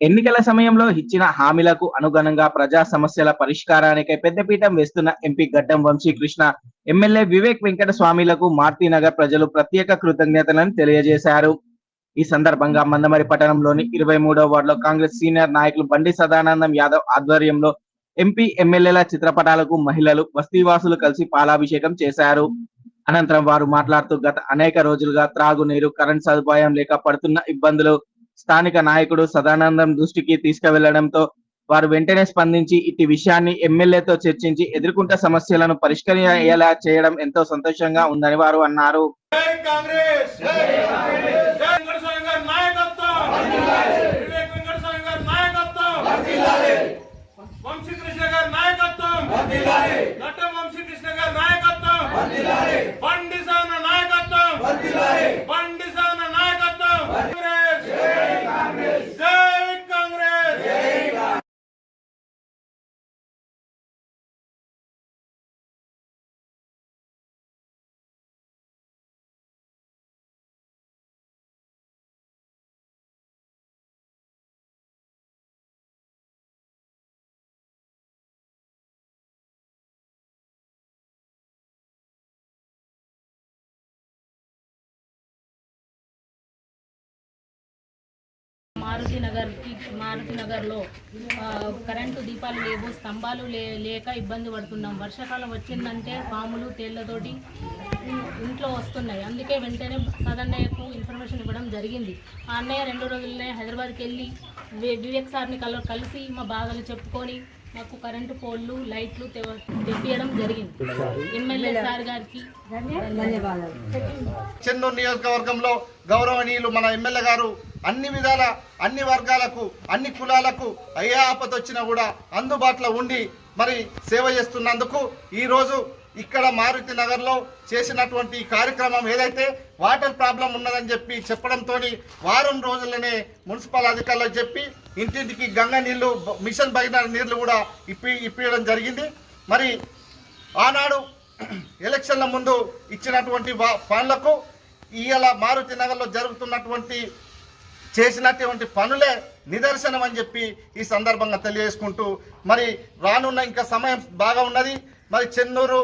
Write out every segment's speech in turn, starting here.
ఎన్నికల సమయంలో ఇచ్చిన హామీలకు అనుగుణంగా ప్రజా సమస్యల పరిష్కారానికై పెద్దపీఠం వేస్తున్న ఎంపీ గడ్డం వంశీకృష్ణ ఎమ్మెల్యే వివేక్ వెంకట స్వామిలకు మార్తీనగర్ ప్రజలు ప్రత్యేక కృతజ్ఞతలను తెలియజేశారు. ఈ సందర్భంగా మందమరి పట్టణంలోని ఇరవై మూడో వార్డులో కాంగ్రెస్ సీనియర్ నాయకులు బండి సదానందం యాదవ్ ఆధ్వర్యంలో ఎంపీ ఎమ్మెల్యేల చిత్రపటాలకు మహిళలు బస్తీవాసులు కలిసి పాలాభిషేకం చేశారు. అనంతరం వారు మాట్లాడుతూ గత అనేక రోజులుగా త్రాగునీరు కరెంట్ సదుపాయం లేక పడుతున్న ఇబ్బందులు స్థానిక నాయకుడు సదానందం దృష్టికి తీసుకువెళ్ళడంతో వారు వెంటనే స్పందించి ఇట్టి విషయాన్ని ఎమ్మెల్యేతో చర్చించి ఎదుర్కొంట సమస్యలను పరిష్కరించేలా చేయడం ఎంతో సంతోషంగా ఉందని వారు అన్నారు. జై మారుతి నగర్కి మారుతి నగర్లో ఆ, కరెంటు దీపాలు లేవు స్తంభాలు లే లేక ఇబ్బంది పడుతున్నాం. వర్షాకాలం వచ్చిందంటే పాములు తేళ్ళతోటి ఇంట్లో వస్తున్నాయి. అందుకే వెంటనే సదన్నయ్యకు ఇన్ఫర్మేషన్ ఇవ్వడం జరిగింది. ఆ అన్నయ్య రెండు రోజులనే హైదరాబాద్కి వెళ్ళి వివేక్ సార్ని కల కలిసి మా బాధలు చెప్పుకొని మాకు కరెంటు పోల్లు లైట్లు తెవ- తెప్పియడం జరిగింది. ఎమ్మెల్యే సార్ గారికి చెన్నూరు నియోజకవర్గంలో గౌరవనీయులు మన ఎమ్మెల్యే గారు అన్ని విధాల అన్ని వర్గాలకు అన్ని కులాలకు అయ్యా ఆపద వచ్చినా కూడా అందుబాటులో ఉండి మరి సేవ చేస్తున్నందుకు ఈరోజు ఇక్కడ మారుతి నగర్లో చేసినటువంటి కార్యక్రమం ఏదైతే వాటర్ ప్రాబ్లం ఉన్నదని చెప్పి చెప్పడంతో వారం రోజుల్లోనే మున్సిపల్ అధికారులకు చెప్పి ఇంటింటికి గంగ నీళ్ళు మిషన్ బగిన నీళ్ళు కూడా ఇప్పి ఇప్పించడం జరిగింది. మరి ఆనాడు ఎలక్షన్ల ముందు ఇచ్చినటువంటి పనులకు ఇవాళ మారుతి నగర్లో జరుగుతున్నటువంటి చేసినటువంటి పనులే నిదర్శనం అని చెప్పి ఈ సందర్భంగా తెలియజేసుకుంటూ మరి రానున్న ఇంకా సమయం బాగా ఉన్నది. మరి చెన్నూరు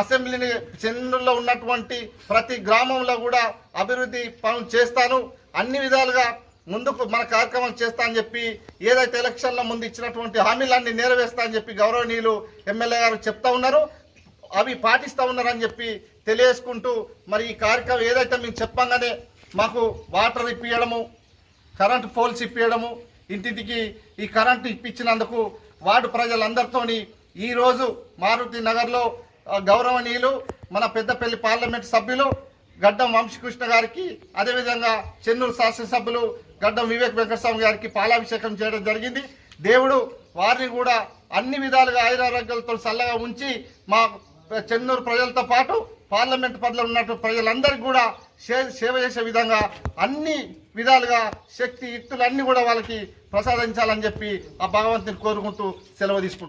అసెంబ్లీని చెన్నూరులో ఉన్నటువంటి ప్రతి గ్రామంలో కూడా అభివృద్ధి పనులు చేస్తాను. అన్ని విధాలుగా ముందుకు మన కార్యక్రమం చేస్తా అని చెప్పి ఏదైతే ఎలక్షన్ల ముందు ఇచ్చినటువంటి హామీలన్నీ నెరవేర్స్తా అని చెప్పి గౌరవనీయులు ఎమ్మెల్యే గారు చెప్తా ఉన్నారు. అవి పాటిస్తూ ఉన్నారని చెప్పి తెలియజేసుకుంటూ మరి ఈ కార్యక్రమం ఏదైతే మేము చెప్పంగానే మాకు వాటర్ ఇప్పించడము కరెంటు పోల్స్ ఇప్పించడము ఇంటింటికి ఈ కరెంటు ఇప్పించినందుకు వార్డు ప్రజలందరితోని ఈరోజు మారుతి నగర్లో గౌరవనీయులు మన పెద్దపల్లి పార్లమెంట్ సభ్యులు గడ్డం వంశకృష్ణ గారికి అదేవిధంగా చెన్నూరు శాసనసభ్యులు గడ్డం వివేక్ వెంకటస్వామి గారికి పాలాభిషేకం చేయడం జరిగింది. దేవుడు వారిని కూడా అన్ని విధాలుగా ఆయురారోగ్యాలతో చల్లగా ఉంచి మా చెన్నూరు ప్రజలతో పాటు పార్లమెంట్ పదలో ఉన్నట్టు ప్రజలందరికీ కూడా సేవ చేసే విధంగా అన్ని విధాలుగా శక్తి యుక్తులు కూడా వాళ్ళకి ప్రసాదించాలని చెప్పి ఆ భగవంతుని కోరుకుంటూ సెలవు తీసుకుంటాం